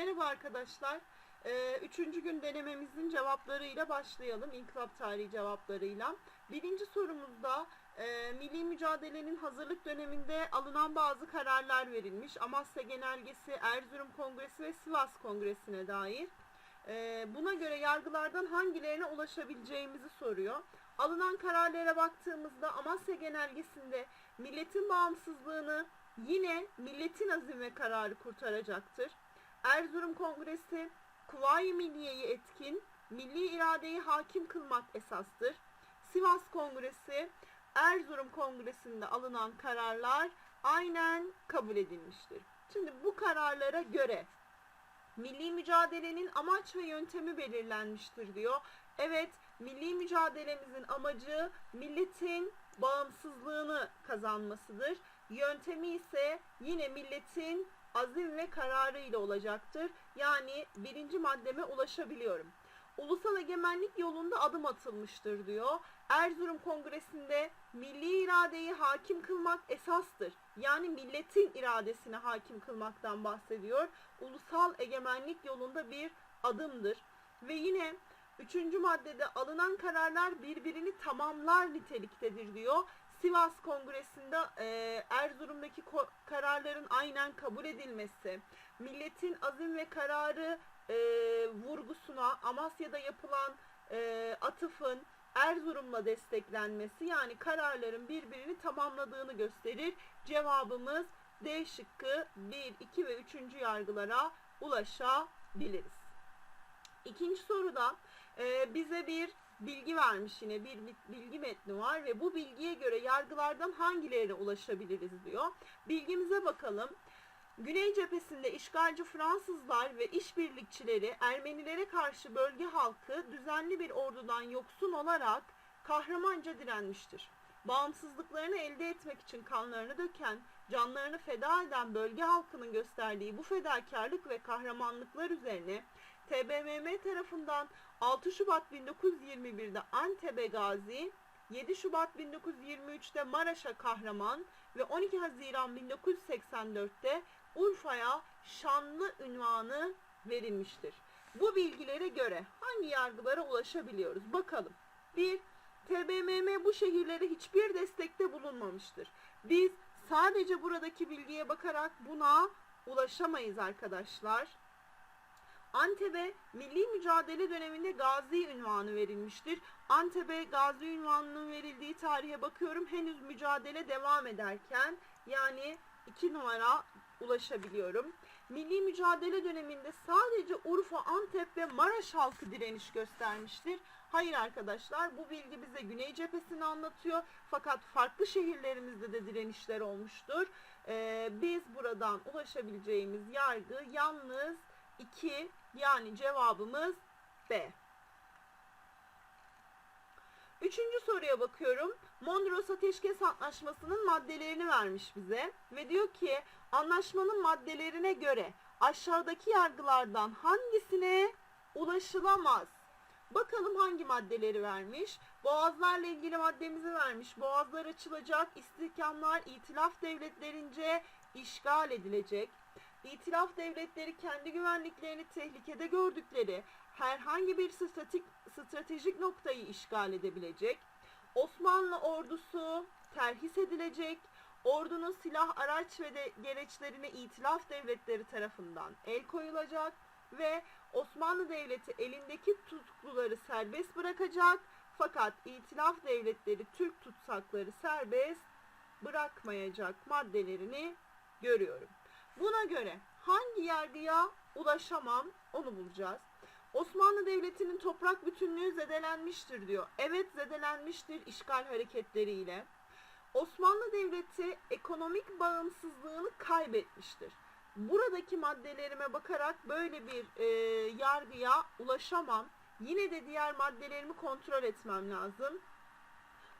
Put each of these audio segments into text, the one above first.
Merhaba arkadaşlar. Ee, üçüncü gün denememizin cevaplarıyla başlayalım. İnkılap tarihi cevaplarıyla. Birinci sorumuzda e, milli mücadelenin hazırlık döneminde alınan bazı kararlar verilmiş. Amasya Genelgesi, Erzurum Kongresi ve Sivas Kongresi'ne dair. Ee, buna göre yargılardan hangilerine ulaşabileceğimizi soruyor. Alınan kararlara baktığımızda Amasya Genelgesi'nde milletin bağımsızlığını yine milletin azim ve kararı kurtaracaktır. Erzurum Kongresi Kuvayi Milliye'yi etkin, milli iradeyi hakim kılmak esastır. Sivas Kongresi Erzurum Kongresi'nde alınan kararlar aynen kabul edilmiştir. Şimdi bu kararlara göre milli mücadelenin amaç ve yöntemi belirlenmiştir diyor. Evet, milli mücadelemizin amacı milletin bağımsızlığını kazanmasıdır. Yöntemi ise yine milletin azim ve kararı ile olacaktır. Yani birinci maddeme ulaşabiliyorum. Ulusal egemenlik yolunda adım atılmıştır diyor. Erzurum Kongresi'nde milli iradeyi hakim kılmak esastır. Yani milletin iradesine hakim kılmaktan bahsediyor. Ulusal egemenlik yolunda bir adımdır. Ve yine üçüncü maddede alınan kararlar birbirini tamamlar niteliktedir diyor. Sivas Kongresi'nde e, Erzurum'daki kararların aynen kabul edilmesi, milletin azim ve kararı e, vurgusuna Amasya'da yapılan e, atıfın Erzurum'la desteklenmesi yani kararların birbirini tamamladığını gösterir. Cevabımız D şıkkı 1, 2 ve 3. yargılara ulaşabiliriz. İkinci soruda e, bize bir bilgi vermiş yine bir bilgi metni var ve bu bilgiye göre yargılardan hangilerine ulaşabiliriz diyor. Bilgimize bakalım. Güney cephesinde işgalci Fransızlar ve işbirlikçileri Ermenilere karşı bölge halkı düzenli bir ordudan yoksun olarak kahramanca direnmiştir. Bağımsızlıklarını elde etmek için kanlarını döken, canlarını feda eden bölge halkının gösterdiği bu fedakarlık ve kahramanlıklar üzerine TBMM tarafından 6 Şubat 1921'de Antep'e Gazi, 7 Şubat 1923'te Maraş'a Kahraman ve 12 Haziran 1984'te Urfa'ya şanlı ünvanı verilmiştir. Bu bilgilere göre hangi yargılara ulaşabiliyoruz? Bakalım. 1. TBMM bu şehirlere hiçbir destekte bulunmamıştır. Biz sadece buradaki bilgiye bakarak buna ulaşamayız arkadaşlar. Antep'e milli mücadele döneminde gazi ünvanı verilmiştir. Antep'e gazi ünvanının verildiği tarihe bakıyorum. Henüz mücadele devam ederken yani 2 numara ulaşabiliyorum. Milli mücadele döneminde sadece Urfa, Antep ve Maraş halkı direniş göstermiştir. Hayır arkadaşlar bu bilgi bize Güney cephesini anlatıyor. Fakat farklı şehirlerimizde de direnişler olmuştur. Ee, biz buradan ulaşabileceğimiz yargı yalnız 2 yani cevabımız B. Üçüncü soruya bakıyorum. Mondros Ateşkes Antlaşması'nın maddelerini vermiş bize ve diyor ki anlaşmanın maddelerine göre aşağıdaki yargılardan hangisine ulaşılamaz? Bakalım hangi maddeleri vermiş? Boğazlarla ilgili maddemizi vermiş. Boğazlar açılacak, istihkamlar itilaf devletlerince işgal edilecek. İtilaf devletleri kendi güvenliklerini tehlikede gördükleri herhangi bir stratejik, stratejik noktayı işgal edebilecek. Osmanlı ordusu terhis edilecek. Ordunun silah, araç ve de gereçlerine itilaf devletleri tarafından el koyulacak ve Osmanlı Devleti elindeki tutukluları serbest bırakacak. Fakat itilaf devletleri Türk tutsakları serbest bırakmayacak maddelerini görüyorum. Buna göre hangi yargıya ulaşamam onu bulacağız. Osmanlı Devleti'nin toprak bütünlüğü zedelenmiştir diyor. Evet zedelenmiştir işgal hareketleriyle. Osmanlı Devleti ekonomik bağımsızlığını kaybetmiştir. Buradaki maddelerime bakarak böyle bir e, yargıya ulaşamam. Yine de diğer maddelerimi kontrol etmem lazım.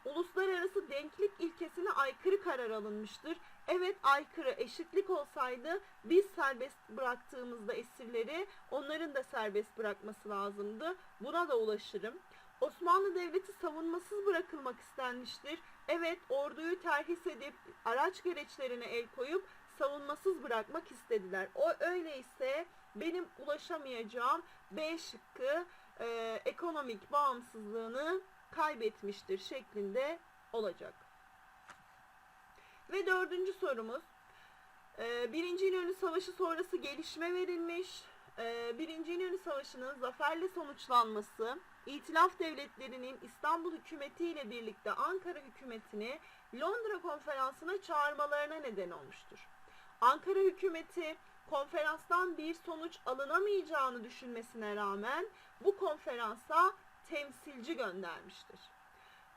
Uluslararası denklik ilkesine aykırı karar alınmıştır. Evet aykırı eşitlik olsaydı biz serbest bıraktığımızda esirleri onların da serbest bırakması lazımdı. Buna da ulaşırım. Osmanlı Devleti savunmasız bırakılmak istenmiştir. Evet orduyu terhis edip araç gereçlerine el koyup savunmasız bırakmak istediler. O öyleyse benim ulaşamayacağım B şıkkı e, ekonomik bağımsızlığını kaybetmiştir şeklinde olacak. Ve dördüncü sorumuz. Ee, Birinci İnönü Savaşı sonrası gelişme verilmiş. Ee, Birinci İnönü Savaşı'nın zaferle sonuçlanması, İtilaf devletlerinin İstanbul hükümeti ile birlikte Ankara hükümetini Londra konferansına çağırmalarına neden olmuştur. Ankara hükümeti konferanstan bir sonuç alınamayacağını düşünmesine rağmen bu konferansa temsilci göndermiştir.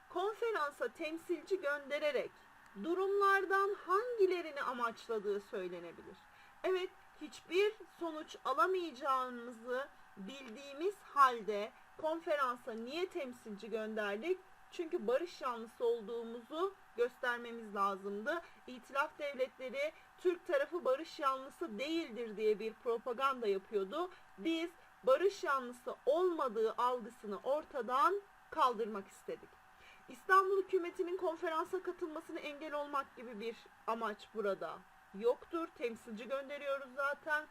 Konferansa temsilci göndererek durumlardan hangilerini amaçladığı söylenebilir. Evet, hiçbir sonuç alamayacağımızı bildiğimiz halde konferansa niye temsilci gönderdik? Çünkü barış yanlısı olduğumuzu göstermemiz lazımdı. İtilaf devletleri Türk tarafı barış yanlısı değildir diye bir propaganda yapıyordu. Biz barış yanlısı olmadığı algısını ortadan kaldırmak istedik. İstanbul hükümetinin konferansa katılmasını engel olmak gibi bir amaç burada yoktur. Temsilci gönderiyoruz zaten.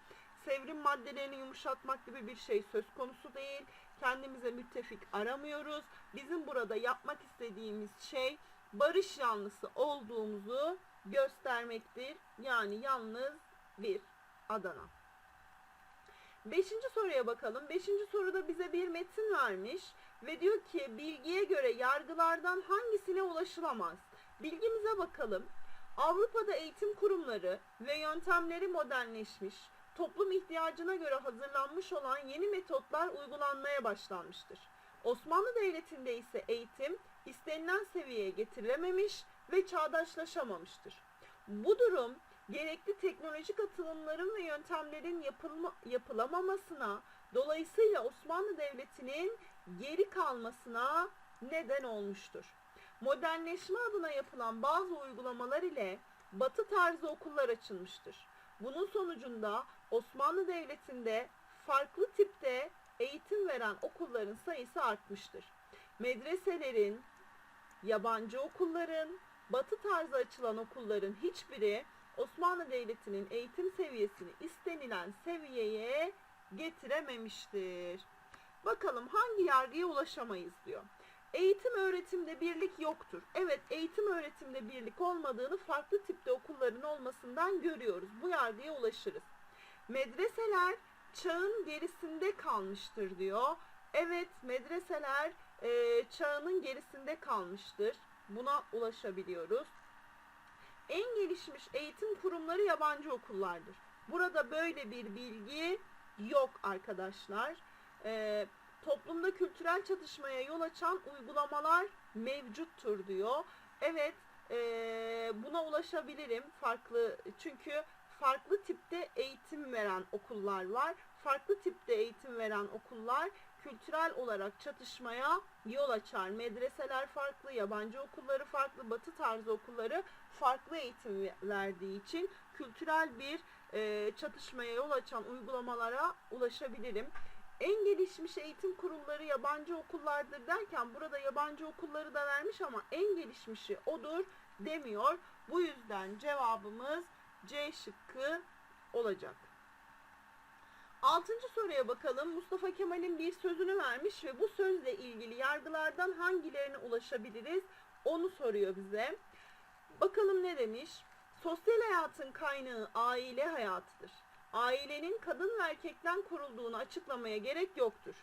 Sevrim maddelerini yumuşatmak gibi bir şey söz konusu değil. Kendimize müttefik aramıyoruz. Bizim burada yapmak istediğimiz şey barış yanlısı olduğumuzu göstermektir. Yani yalnız bir Adana. Beşinci soruya bakalım. Beşinci soruda bize bir metin vermiş ve diyor ki bilgiye göre yargılardan hangisine ulaşılamaz? Bilgimize bakalım. Avrupa'da eğitim kurumları ve yöntemleri modernleşmiş, toplum ihtiyacına göre hazırlanmış olan yeni metotlar uygulanmaya başlanmıştır. Osmanlı Devleti'nde ise eğitim istenilen seviyeye getirilememiş ve çağdaşlaşamamıştır. Bu durum gerekli teknolojik atılımların ve yöntemlerin yapılma, yapılamamasına, dolayısıyla Osmanlı Devleti'nin geri kalmasına neden olmuştur. Modernleşme adına yapılan bazı uygulamalar ile batı tarzı okullar açılmıştır. Bunun sonucunda Osmanlı Devleti'nde farklı tipte eğitim veren okulların sayısı artmıştır. Medreselerin, yabancı okulların, batı tarzı açılan okulların hiçbiri Osmanlı Devleti'nin eğitim seviyesini istenilen seviyeye getirememiştir. Bakalım hangi yargıya ulaşamayız diyor. Eğitim öğretimde birlik yoktur. Evet eğitim öğretimde birlik olmadığını farklı tipte okulların olmasından görüyoruz. Bu yargıya ulaşırız. Medreseler çağın gerisinde kalmıştır diyor. Evet medreseler e, çağının gerisinde kalmıştır. Buna ulaşabiliyoruz. En gelişmiş eğitim kurumları yabancı okullardır. Burada böyle bir bilgi yok arkadaşlar. Ee, toplumda kültürel çatışmaya yol açan uygulamalar mevcuttur diyor. Evet ee, buna ulaşabilirim farklı çünkü farklı tipte eğitim veren okullar var. Farklı tipte eğitim veren okullar kültürel olarak çatışmaya yol açar. Medreseler farklı, yabancı okulları farklı, batı tarzı okulları farklı eğitim verdiği için kültürel bir e, çatışmaya yol açan uygulamalara ulaşabilirim. En gelişmiş eğitim kurumları yabancı okullardır derken burada yabancı okulları da vermiş ama en gelişmişi odur demiyor. Bu yüzden cevabımız C şıkkı olacak. Altıncı soruya bakalım. Mustafa Kemal'in bir sözünü vermiş ve bu sözle ilgili yargılardan hangilerine ulaşabiliriz? Onu soruyor bize. Bakalım ne demiş? Sosyal hayatın kaynağı aile hayatıdır. Ailenin kadın ve erkekten kurulduğunu açıklamaya gerek yoktur.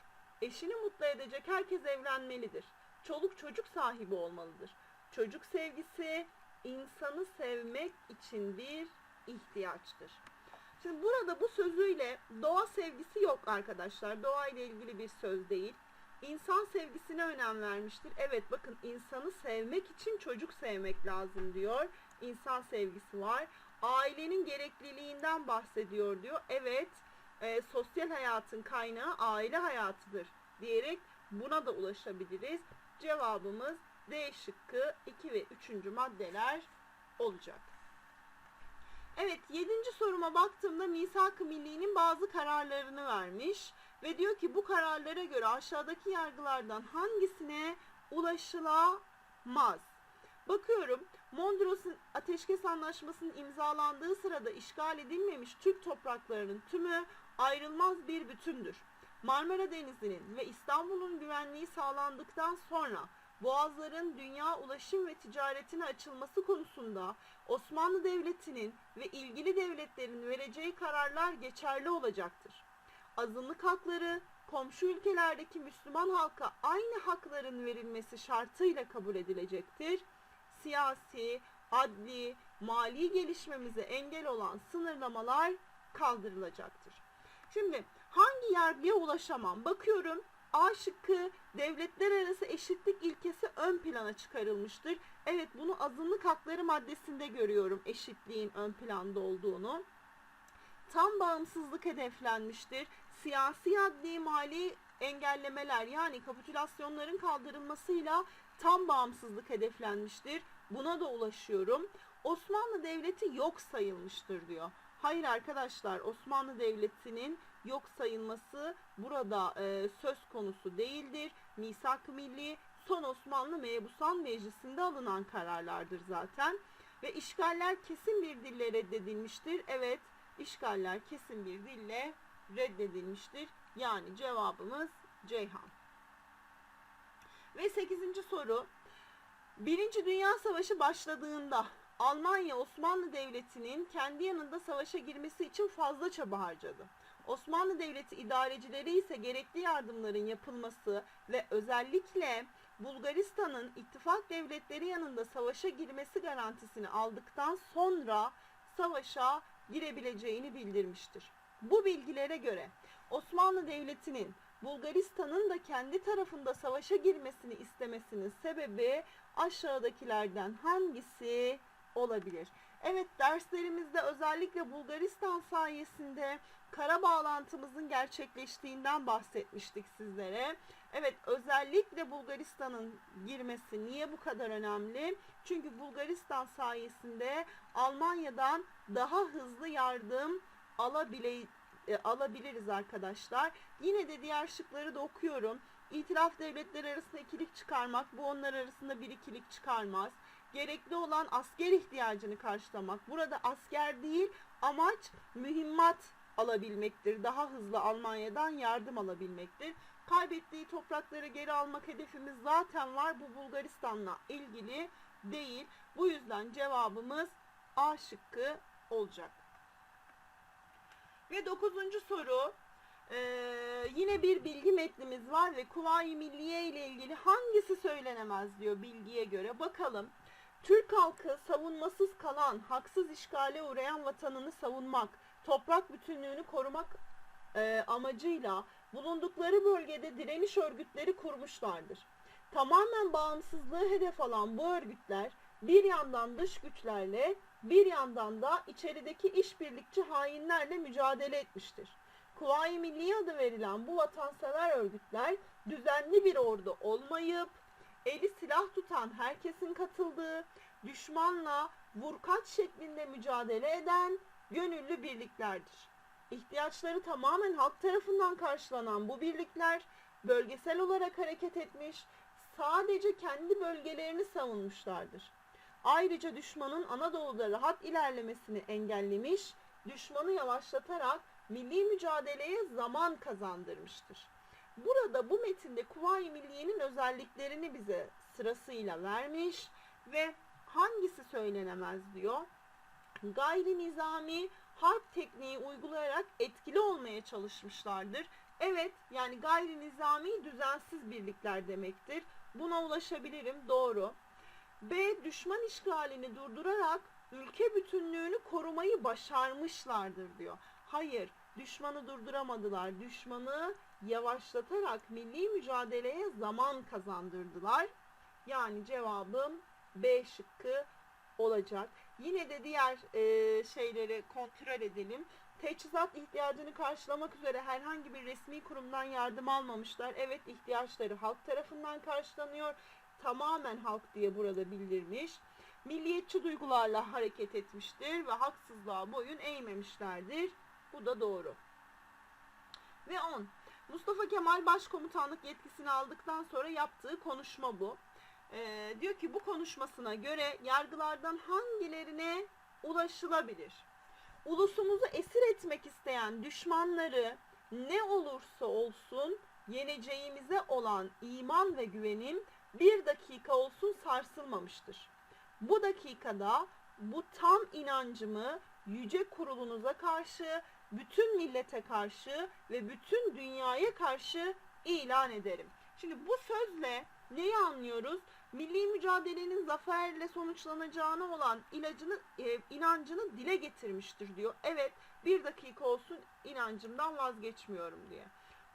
Eşini mutlu edecek herkes evlenmelidir. Çoluk çocuk sahibi olmalıdır. Çocuk sevgisi insanı sevmek için bir ihtiyaçtır. Şimdi burada bu sözüyle doğa sevgisi yok arkadaşlar. Doğa ile ilgili bir söz değil. İnsan sevgisine önem vermiştir. Evet bakın insanı sevmek için çocuk sevmek lazım diyor. İnsan sevgisi var. Ailenin gerekliliğinden bahsediyor diyor. Evet e, sosyal hayatın kaynağı aile hayatıdır diyerek buna da ulaşabiliriz. Cevabımız D şıkkı 2 ve 3. maddeler olacak. Evet 7. soruma baktığımda Misak-ı Milli'nin bazı kararlarını vermiş ve diyor ki bu kararlara göre aşağıdaki yargılardan hangisine ulaşılamaz? Bakıyorum Mondros'un Ateşkes Anlaşması'nın imzalandığı sırada işgal edilmemiş Türk topraklarının tümü ayrılmaz bir bütündür. Marmara Denizi'nin ve İstanbul'un güvenliği sağlandıktan sonra boğazların dünya ulaşım ve ticaretine açılması konusunda Osmanlı Devleti'nin ve ilgili devletlerin vereceği kararlar geçerli olacaktır. Azınlık hakları komşu ülkelerdeki Müslüman halka aynı hakların verilmesi şartıyla kabul edilecektir. Siyasi, adli, mali gelişmemize engel olan sınırlamalar kaldırılacaktır. Şimdi hangi yargıya ulaşamam? Bakıyorum A şıkkı devletler arası eşitlik ilkesi ön plana çıkarılmıştır. Evet bunu azınlık hakları maddesinde görüyorum eşitliğin ön planda olduğunu. Tam bağımsızlık hedeflenmiştir. Siyasi adli mali engellemeler yani kapitülasyonların kaldırılmasıyla tam bağımsızlık hedeflenmiştir. Buna da ulaşıyorum. Osmanlı Devleti yok sayılmıştır diyor. Hayır arkadaşlar Osmanlı Devleti'nin yok sayılması burada e, söz konusu değildir. Misak-ı Milli son Osmanlı Mebusan Meclisi'nde alınan kararlardır zaten. Ve işgaller kesin bir dille reddedilmiştir. Evet işgaller kesin bir dille reddedilmiştir. Yani cevabımız Ceyhan. Ve 8. soru. Birinci Dünya Savaşı başladığında Almanya Osmanlı Devleti'nin kendi yanında savaşa girmesi için fazla çaba harcadı. Osmanlı Devleti idarecileri ise gerekli yardımların yapılması ve özellikle Bulgaristan'ın ittifak devletleri yanında savaşa girmesi garantisini aldıktan sonra savaşa girebileceğini bildirmiştir. Bu bilgilere göre Osmanlı Devleti'nin Bulgaristan'ın da kendi tarafında savaşa girmesini istemesinin sebebi aşağıdakilerden hangisi olabilir? Evet derslerimizde özellikle Bulgaristan sayesinde kara bağlantımızın gerçekleştiğinden bahsetmiştik sizlere. Evet özellikle Bulgaristan'ın girmesi niye bu kadar önemli? Çünkü Bulgaristan sayesinde Almanya'dan daha hızlı yardım alabile, e, alabiliriz arkadaşlar. Yine de diğer şıkları da okuyorum. İtilaf devletleri arasında ikilik çıkarmak, bu onlar arasında bir ikilik çıkarmaz. Gerekli olan asker ihtiyacını karşılamak. Burada asker değil, amaç mühimmat alabilmektir. Daha hızlı Almanya'dan yardım alabilmektir. Kaybettiği toprakları geri almak hedefimiz zaten var. Bu Bulgaristan'la ilgili değil. Bu yüzden cevabımız A şıkkı olacak. Ve dokuzuncu soru. Ee, yine bir bilgi metnimiz var ve Kuvayi Milliye ile ilgili hangisi söylenemez diyor bilgiye göre. Bakalım. Türk halkı savunmasız kalan, haksız işgale uğrayan vatanını savunmak, toprak bütünlüğünü korumak e, amacıyla bulundukları bölgede direniş örgütleri kurmuşlardır. Tamamen bağımsızlığı hedef alan bu örgütler bir yandan dış güçlerle bir yandan da içerideki işbirlikçi hainlerle mücadele etmiştir. Kuvayi Milliye adı verilen bu vatansever örgütler düzenli bir ordu olmayıp eli silah tutan herkesin katıldığı, düşmanla vurkaç şeklinde mücadele eden gönüllü birliklerdir. İhtiyaçları tamamen halk tarafından karşılanan bu birlikler bölgesel olarak hareket etmiş, sadece kendi bölgelerini savunmuşlardır. Ayrıca düşmanın Anadolu'da rahat ilerlemesini engellemiş, düşmanı yavaşlatarak milli mücadeleye zaman kazandırmıştır. Burada bu metinde Kuvayi Milliye'nin özelliklerini bize sırasıyla vermiş ve hangisi söylenemez diyor. Gayri nizami harp tekniği uygulayarak etkili olmaya çalışmışlardır. Evet yani gayri nizami düzensiz birlikler demektir. Buna ulaşabilirim doğru. B. Düşman işgalini durdurarak ülke bütünlüğünü korumayı başarmışlardır diyor. Hayır, düşmanı durduramadılar. Düşmanı yavaşlatarak milli mücadeleye zaman kazandırdılar. Yani cevabım B şıkkı olacak. Yine de diğer e, şeyleri kontrol edelim. Teçhizat ihtiyacını karşılamak üzere herhangi bir resmi kurumdan yardım almamışlar. Evet ihtiyaçları halk tarafından karşılanıyor. Tamamen halk diye burada bildirmiş. Milliyetçi duygularla hareket etmiştir ve haksızlığa boyun eğmemişlerdir. Bu da doğru. Ve 10. Mustafa Kemal başkomutanlık yetkisini aldıktan sonra yaptığı konuşma bu. Ee, diyor ki bu konuşmasına göre yargılardan hangilerine ulaşılabilir? Ulusumuzu esir etmek isteyen düşmanları ne olursa olsun yeneceğimize olan iman ve güvenim bir dakika olsun sarsılmamıştır. Bu dakikada bu tam inancımı yüce kurulunuza karşı, bütün millete karşı ve bütün dünyaya karşı ilan ederim. Şimdi bu sözle neyi anlıyoruz? Milli mücadelenin zaferle sonuçlanacağına olan ilacını, e, inancını dile getirmiştir diyor. Evet bir dakika olsun inancımdan vazgeçmiyorum diye.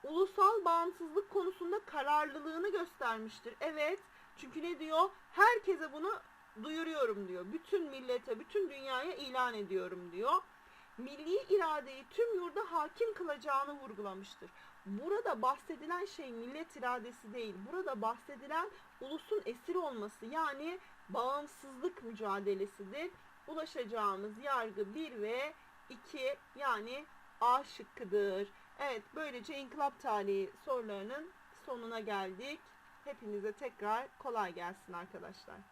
Ulusal bağımsızlık konusunda kararlılığını göstermiştir. Evet çünkü ne diyor? Herkese bunu duyuruyorum diyor. Bütün millete, bütün dünyaya ilan ediyorum diyor. Milli iradeyi tüm yurda hakim kılacağını vurgulamıştır. Burada bahsedilen şey millet iradesi değil. Burada bahsedilen ulusun esir olması yani bağımsızlık mücadelesidir. Ulaşacağımız yargı 1 ve 2 yani A şıkkıdır. Evet böylece inkılap tarihi sorularının sonuna geldik. Hepinize tekrar kolay gelsin arkadaşlar.